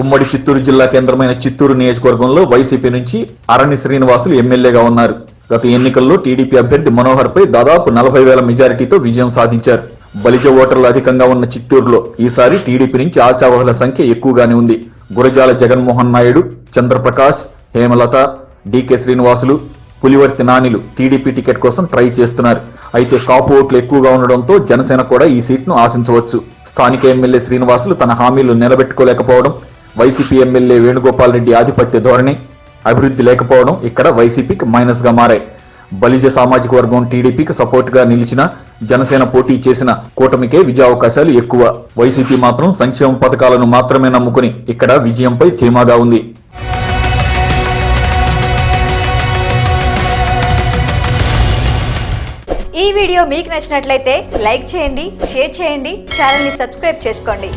ఉమ్మడి చిత్తూరు జిల్లా కేంద్రమైన చిత్తూరు నియోజకవర్గంలో వైసీపీ నుంచి అరణి శ్రీనివాసులు ఎమ్మెల్యేగా ఉన్నారు. గత ఎన్నికల్లో టీడీపీ అభ్యర్థి మనోహర్ పై దాదాపు నలభై వేల మెజారిటీతో విజయం సాధించారు. బలిజ ఓటర్లు అధికంగా ఉన్న చిత్తూరులో ఈసారి టీడీపీ నుంచి ఆశావహుల సంఖ్య ఎక్కువగానే ఉంది. గురజాల జగన్మోహన్ నాయుడు చంద్రప్రకాష్ హేమలత డీకే శ్రీనివాసులు పులివర్తి నానిలు టీడీపీ టికెట్ కోసం ట్రై చేస్తున్నారు. అయితే కాపు ఓట్లు ఎక్కువగా ఉండడంతో జనసేన కూడా ఈ సీట్ను ఆశించవచ్చు. స్థానిక ఎమ్మెల్యే శ్రీనివాసులు తన హామీలు నిలబెట్టుకోలేకపోవడం వైసీపీ ఎమ్మెల్యే వేణుగోపాల్ రెడ్డి ఆధిపత్య ధోరణి అభివృద్ధి లేకపోవడం ఇక్కడ వైసీపీకి మైనస్గా మారాయి. బలిజ సామాజిక వర్గం టీడీపీకి సపోర్ట్గా నిలిచిన జనసేన పోటీ చేసిన కూటమికే విజయావకాశాలు ఎక్కువ. వైసీపీ మాత్రం సంక్షేమ పథకాలను మాత్రమే నమ్ముకుని ఇక్కడ విజయంపై ధీమాగా ఉంది. ఈ వీడియో మీకు నచ్చినట్లయితే లైక్ చేయండి షేర్ చేయండి ఛానల్ని సబ్స్క్రైబ్ చేసుకోండి.